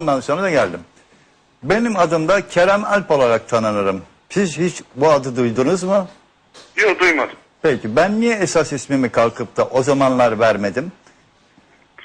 Ondan sonra da geldim. Benim adım da Kerem Alp olarak tanınırım. Siz hiç bu adı duydunuz mu? Yok duymadım. Peki ben niye esas ismimi kalkıp da o zamanlar vermedim?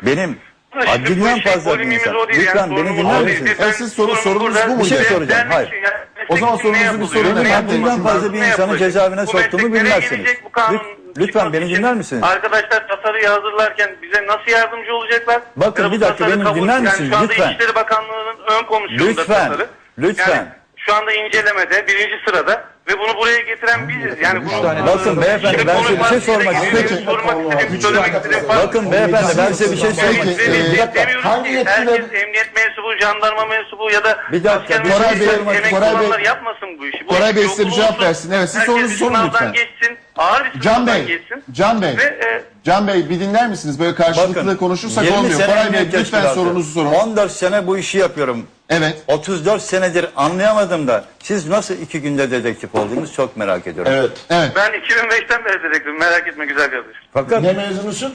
Benim bu işin fazla bir insan. o değil, Lütfen yani beni sorunumuz dinler o değil. misiniz? Efendim, Esas soru- sorunumuz burada- bu mu Bir şey soracağım, hayır. yani O zaman ne bir yapılıyor, sorun. ne Ben yapılıyor, fazla bir ne insanı yapılacak? cezaevine Bu soktuğumu meslek nereye bilmezsiniz. bu kanun Lüt- lütfen beni dinler misiniz? Arkadaşlar tasarıyı hazırlarken bize nasıl yardımcı olacaklar? Bakın, Ya da bu bir dakika, tasarı beni kabul- dinler yani misiniz? Şu anda Lütfen. İçişleri Bakanlığı'nın ön komisyonunda Lütfen, tasarı. lütfen. Yani şu anda incelemede birinci sırada ve bunu buraya getiren biziz. Yani bunu Bakın beyefendi, Şimdi ben konu size bir şey sormak söylemek istediğim Bakın beyefendi ben size bir şey sormak Peki, e, Demi- bir dakika. demiyoruz Hangi ki yetkiler- herkes emniyet mensubu, jandarma mensubu ya da Bir dakika, asker şey mensubu, sormak- emekli Koray Bey- olanlar yapmasın bu işi. Bu Koray iş Bey size bir cevap olsun. versin. Evet, siz Herkes sorunuzu sorun sınavdan lütfen. geçsin. Ağır bir Can Bey, geçsin. Can Bey, Ve e, Can Bey bir dinler misiniz? Böyle karşılıklı Bakın, konuşursak 20 olmuyor. sene Koray Bey emniyet lütfen teşkilatı. sorunuzu sorun. 14 sene bu işi yapıyorum. Evet. 34 senedir anlayamadım da siz nasıl iki günde dedektif oldunuz çok merak ediyorum. Evet. Evet. ben 2005'ten beri dedektifim. Merak etme güzel kardeşim. Fakat Ne mezunusun?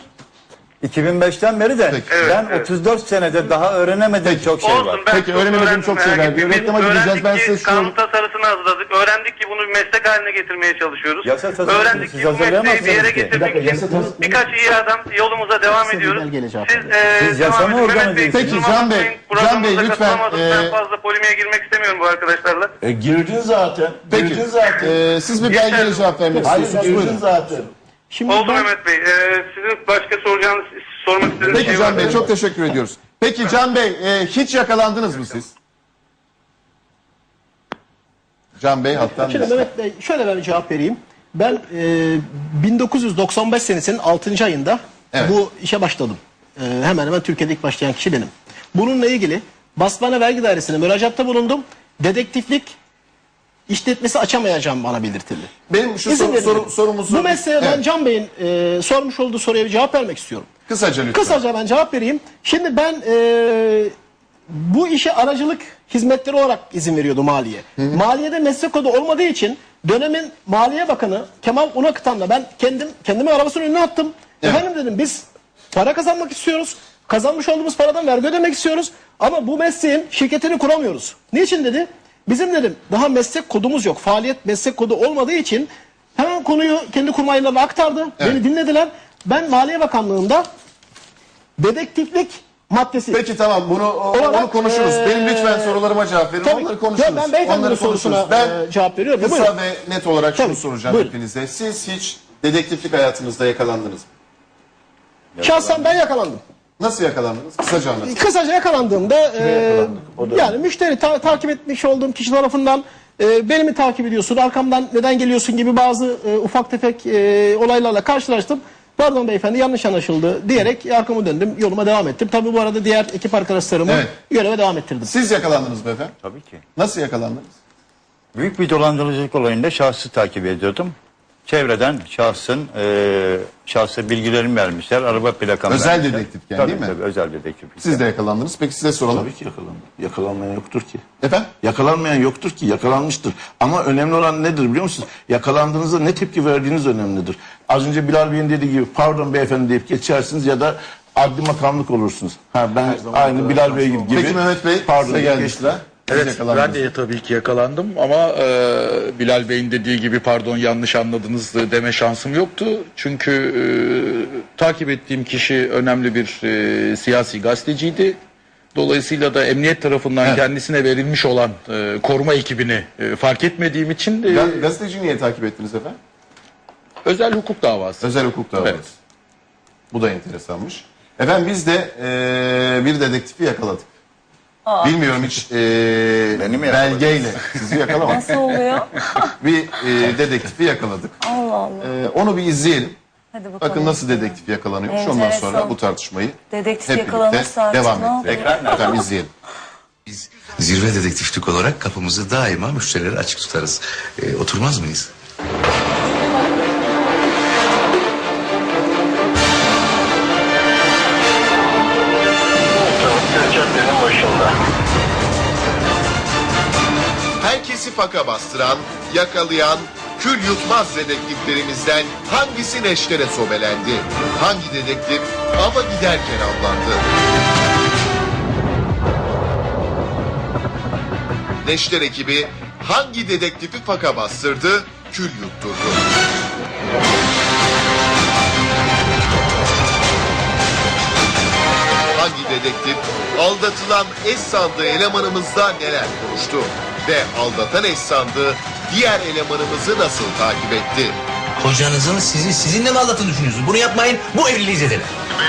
2005'ten beri de Peki. Evet, ben evet. 34 senede daha öğrenemediğim çok şey var. Olsun ben Peki, çok öğrenemediğim öğrendim, çok merak etmeyin. diyor. Biz Reklama gideceğiz. öğrendik Ben ki size şu- kanun tasarısını hazırladık. Öğrendik ki bunu meslek haline getirmeye çalışıyoruz. Yasa tasarısını öğrendik siz ki bu mesleği bir yere ki. getirmek Bir dakika, için yasa tasarısı- birkaç iyi adam yolumuza devam ediyoruz. Siz, e, Siz yasa devam mı edin. Mehmet organı Bey, değilsiniz? Peki, Can Bey, Can Bey, lütfen, katılamadım. e, Ben fazla polemiğe girmek istemiyorum bu arkadaşlarla. E, girdin zaten. Peki. Girdin zaten. Ee, siz bir belgeyle cevap vermek Hayır istiyorsunuz. girdin Buyurun. zaten. Şimdi Oldu ben, Mehmet Bey. E, sizin başka soracağınız, sormak istediğiniz Peki şey Can var Bey mı? çok teşekkür ediyoruz. Peki Can Bey e, hiç yakalandınız mı siz? Can Bey hattan şimdi Mehmet Bey şöyle ben bir cevap vereyim. Ben e, 1995 senesinin 6. ayında Evet. bu işe başladım. E, hemen hemen Türkiye'de ilk başlayan kişi benim. Bununla ilgili Basmane Vergi Dairesi'ne müracaatta bulundum. Dedektiflik işletmesi açamayacağım bana belirtildi. Benim şu İzin soru, verin. soru, sorumuzu... Bu mesleğe ben Can Bey'in e, sormuş olduğu soruya bir cevap vermek istiyorum. Kısaca lütfen. Kısaca ben cevap vereyim. Şimdi ben e, bu işe aracılık hizmetleri olarak izin veriyordu maliye. Maliyede meslek kodu olmadığı için dönemin Maliye Bakanı Kemal Unakıtan'la ben kendim kendimi arabasının önüne attım. Evet. Efendim dedim biz para kazanmak istiyoruz. Kazanmış olduğumuz paradan vergi ödemek istiyoruz. Ama bu mesleğin şirketini kuramıyoruz. Niçin dedi? Bizim dedim daha meslek kodumuz yok. Faaliyet meslek kodu olmadığı için hemen konuyu kendi kurmaylarına aktardı. Evet. Beni dinlediler. Ben Maliye Bakanlığı'nda dedektiflik maddesi. Peki tamam bunu Olarak, onu konuşuruz. eee, Benim lütfen sorularıma cevap verin. Tabii. Onları konuşuruz. Ya ben beyefendinin sorusuna. Ben e, cevap veriyorum. kısa Buyurun. ve net olarak şunu Tabii. soracağım Buyurun. hepinize. Siz hiç dedektiflik hayatınızda yakalandınız mı? Şahsen ben yakalandım. Nasıl yakalandınız? Kısaca anlatın. Kısaca yakalandığımda e, yani müşteri ta- takip etmiş olduğum kişi tarafından e, beni mi takip ediyorsun, arkamdan neden geliyorsun gibi bazı e, ufak tefek e, olaylarla karşılaştım. Pardon beyefendi yanlış anlaşıldı diyerek arkamı döndüm yoluma devam ettim. Tabii bu arada diğer ekip arkadaşlarımı Evet. göreve devam ettirdim. Siz yakalandınız mı efendim? Tabii ki. Nasıl yakalandınız? Büyük bir dolandırıcılık olayında şahsı takip ediyordum. Çevreden şahsın e, şahsa bilgilerimi vermişler. Araba plakamı Özel vermişler. dedektifken Tabii, değil mi? Tabii özel dedektif. Siz de yakalandınız. Peki size soralım. Tabii ki yakalandı. Yakalanmayan yoktur ki. Efendim? Yakalanmayan yoktur ki yakalanmıştır. Ama önemli olan nedir biliyor musunuz? Yakalandığınızda ne tepki verdiğiniz önemlidir. Az önce Bilal Bey'in dediği gibi pardon beyefendi deyip geçersiniz ya da adli makamlık olursunuz. Ha ben aynı Bilal Bey gibi. Peki Mehmet Bey pardon size diye Evet ben de tabii ki yakalandım ama e, Bilal Bey'in dediği gibi pardon yanlış anladınız deme şansım yoktu. Çünkü e, takip ettiğim kişi önemli bir e, siyasi gazeteciydi. Dolayısıyla da emniyet tarafından Evet. kendisine verilmiş olan e, koruma ekibini e, fark etmediğim için e, Ga- Gazeteci niye takip ettiniz efendim? özel hukuk davası. Özel hukuk davası. Evet. Bu da enteresanmış. Efendim biz de eee, bir dedektifi yakaladık. Bilmiyorum hiç eee Beni mi belgeyle sizi yakalamadık. Nasıl oluyor? bir eee, dedektifi yakaladık. Allah Allah. Eee, onu bir izleyelim. Hadi bakalım. Bakın nasıl dedektif yakalanıyormuş. Ondan Enteresan. sonra bu tartışmayı Dedektif hep yakalanırsa birlikte artık devam ne ettirelim. yapalım? Efendim izleyelim. Biz zirve dedektiflik olarak kapımızı daima müşterilere açık tutarız. Ee, oturmaz mıyız? Başında. Herkesi faka bastıran, yakalayan, kül yutmaz dedektiflerimizden hangisi neştere sobelendi? Hangi dedektif ava giderken avlandı? Neşter ekibi hangi dedektifi faka bastırdı, kül yutturdu? Hangi dedektif aldatılan eş sandığı elemanımızla neler konuştu? Ve aldatan eş sandığı diğer elemanımızı nasıl takip etti? Kocanızın sizi sizinle mi aldattığını düşünüyorsunuz? Bunu yapmayın. Bu evliliği zedeler.